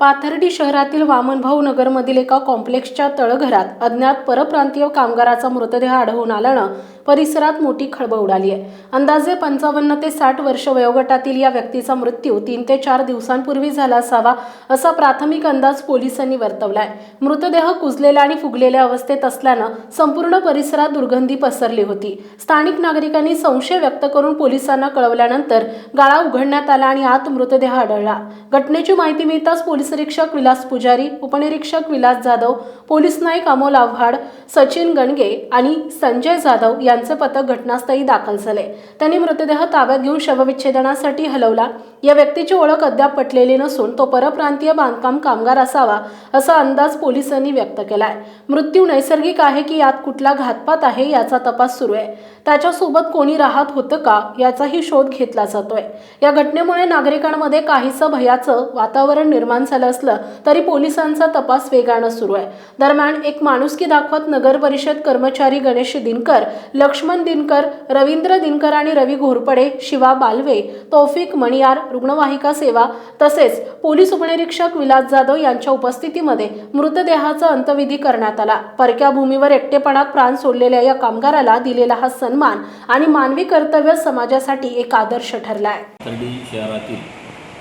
पाथर्डी शहरातील वामनभाऊ नगरमधील एका कॉम्प्लेक्सच्या तळघरात अज्ञात परप्रांतीय कामगाराचा मृतदेह आढळून आल्यानं परिसरात मोठी खळबळ उडाली आहे. अंदाजे पंचावन्न ते साठ वर्ष वयोगटातील या व्यक्तीचा मृत्यू तीन ते चार दिवसांपूर्वी झाला असावा असा प्राथमिक अंदाज पोलिसांनी वर्तवलाय. मृतदेह कुजलेला आणि फुगलेल्या अवस्थेत असल्यानं संपूर्ण परिसरात दुर्गंधी पसरली होती. स्थानिक नागरिकांनी संशय व्यक्त करून पोलिसांना कळवल्यानंतर गाळा उघडण्यात आला आणि आत मृतदेह आढळला. घटनेची माहिती मिळताच पोलीस निरीक्षक विलास पुजारी उपनिरीक्षक विलास जाधव पोलीस नाईक अमोल आव्हाड सचिन गणगे आणि संजय जाधव यांचे पथक घटनास्थळी दाखल झाले. त्यांनी मृतदेह ताब्यात घेऊन शवविच्छेदनासाठी हलवला. या व्यक्तीची ओळख अद्याप पटलेली नसून तो परप्रांतीय बांधकाम कामगार असावा असा अंदाज पोलिसांनी व्यक्त केलाय. मृत्यू नैसर्गिक आहे की यात कुठला घातपात आहे याचा तपास सुरू आहे. त्याच्यासोबत कोणी राहत होतं का याचाही शोध घेतला जातोय. या घटनेमुळे नागरिकांमध्ये काहीसं भयाचं वातावरण निर्माण झालं असलं तरी पोलिसांचा तपास वेगानं सुरू आहे. दरम्यान एक माणुसकी दाखवत नगर परिषद कर्मचारी गणेश दिनकर लक्ष्मण दिनकर रवींद्र दिनकर आणि रवी घोरपडे शिवा बालवे तौफिक मणियार रुग्णवाहिका सेवा तसेच पोलीस उपनिरीक्षक विलास जाधव यांच्या उपस्थितीमध्ये मृतदेहाचा अंत्यविधी करण्यात आला. परक्या भूमीवर एकटेपणात प्राण सोडलेल्या या कामगाराला दिलेला हा सन्मान आणि मानवी कर्तव्य समाजासाठी एक आदर्श ठरला आहे शहरातील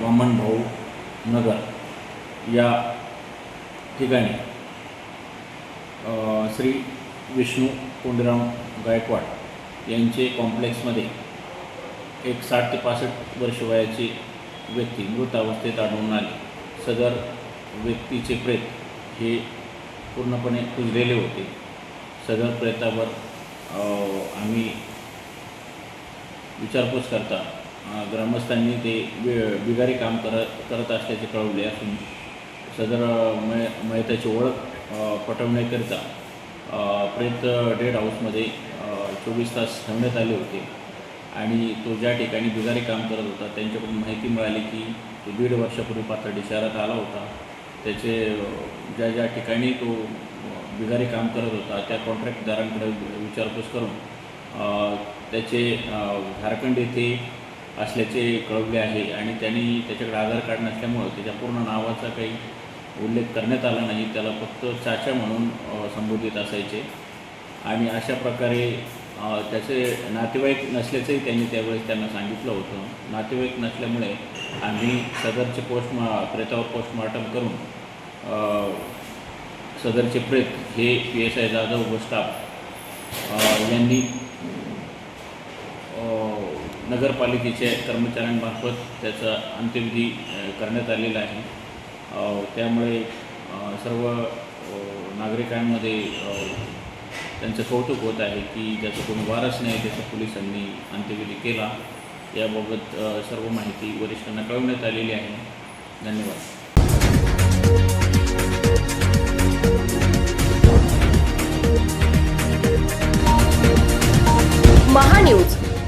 वामन भाऊ नगर या ठिकाणी श्री विष्णू कोंडीराम गायकवाड यांचे कॉम्प्लेक्समध्ये एक साठ ते पासष्ट वर्ष वयाची व्यक्ती मृत अवस्थेत आढळून आली. सदर व्यक्तीचे प्रेत हे पूर्णपणे कुजलेले होते. सदर प्रेतावर आम्ही विचारपूस करता ग्रामस्थांनी ते बि- बिगारी काम करत करत असल्याचे कळवले असून सदर मय मयताची ओळख पटवण्याकरिता प्रेत डेड हाऊसमध्ये चोवीस तास ठेवण्यात आले होते. आणि तो ज्या ठिकाणी बिगारी काम करत होता त्यांच्याकडून माहिती मिळाली की तो दीड वर्षापूर्वी पाथर्डी शहरात आला होता. त्याचे ज्या ज्या ठिकाणी तो बिगारी काम करत होता त्या कॉन्ट्रॅक्टदारांकडे विचारपूस करून त्याचे झारखंड येथे असल्याचे कळवले आहे आणि त्यांनी त्याच्याकडे आधार कार्ड नसल्यामुळं त्याच्या पूर्ण नावाचा काही उल्लेख करण्यात आला नाही. त्याला फक्त चाचा म्हणून संबोधित असायचे. आणि अशा प्रकारे त्याचे नातेवाईक नसल्याचंही त्यांनी त्यावेळेस त्यांना सांगितलं होतं. नातेवाईक नसल्यामुळे आम्ही सदरचे पोस्टमा प्रेतावर पोस्टमॉर्टम करून सदरचे प्रेत हे पी एस आय जाधव व स्टाफ यांनी नगरपालिकेच्या कर्मचाऱ्यांमार्फत त्याचा अंत्यविधी करण्यात आलेला आहे. त्यामुळे सर्व नागरिकांमध्ये त्यांचं कौतुक होत आहे की ज्याचं कोणी वारस नाही त्याचा पोलिसांनी अंत्यविधी केला. याबाबत सर्व माहिती वरिष्ठांना कळवण्यात आलेली आहे. धन्यवाद.